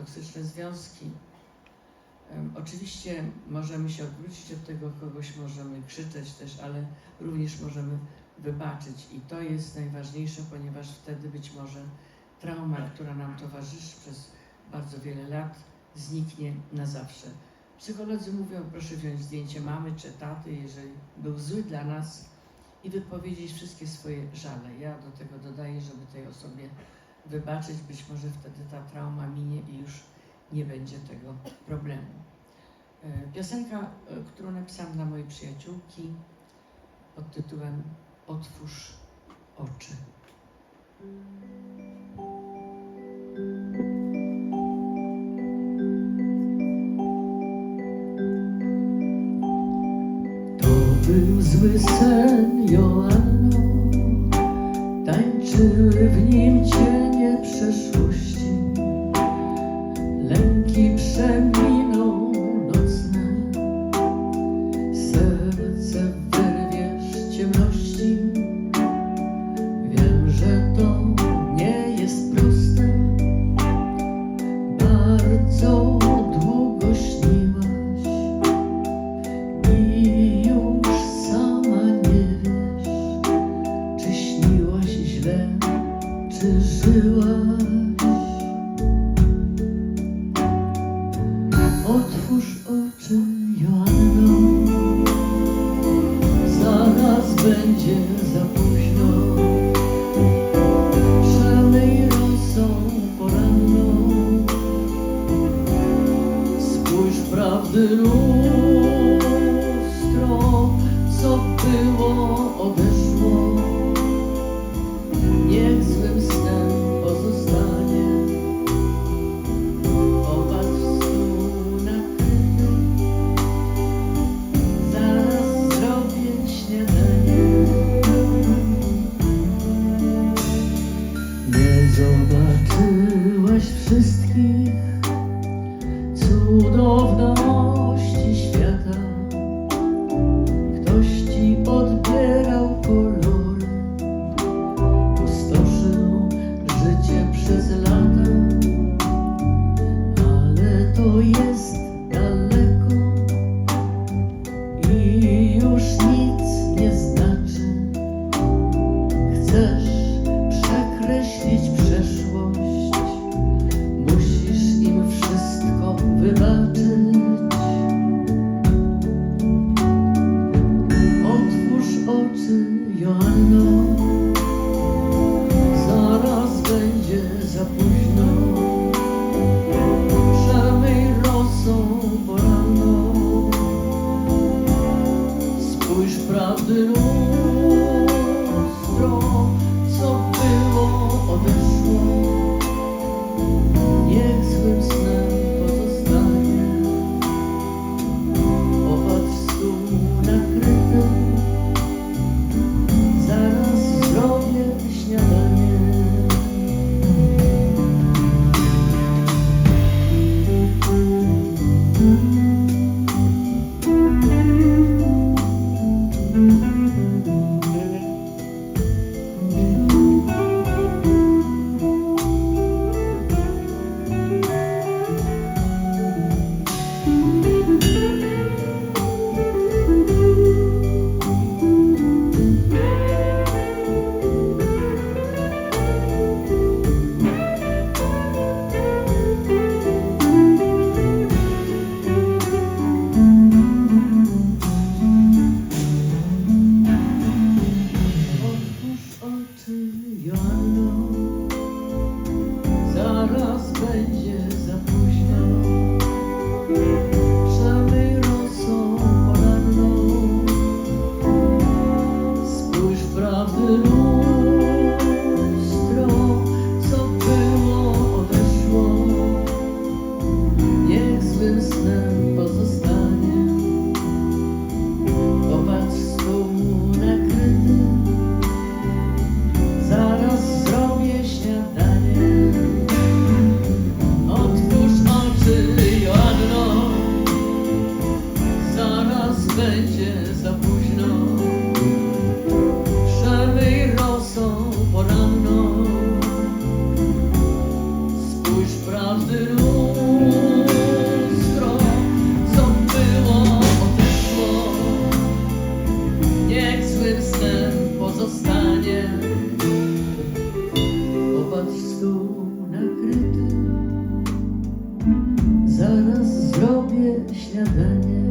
toksyczne związki. Oczywiście możemy się odwrócić od tego kogoś, możemy krzyczeć też, ale również możemy wybaczyć i to jest najważniejsze, ponieważ wtedy być może trauma, która nam towarzyszy przez bardzo wiele lat, zniknie na zawsze. Psycholodzy mówią, proszę wziąć zdjęcie mamy czy taty, jeżeli był zły dla nas i wypowiedzieć wszystkie swoje żale. Ja do tego dodaję, żeby tej osobie wybaczyć, być może wtedy ta trauma minie i już nie będzie tego problemu. E, Piosenka, e, którą napisałam dla mojej przyjaciółki pod tytułem Otwórz oczy. To był zły sen źle, żyłaś. Otwórz oczy, Joanno, zaraz będzie za późno. Przemyj rosą poranną, spójrz prawdy lustro, co było odeszło. to your love. Zaraz zrobię śniadanie.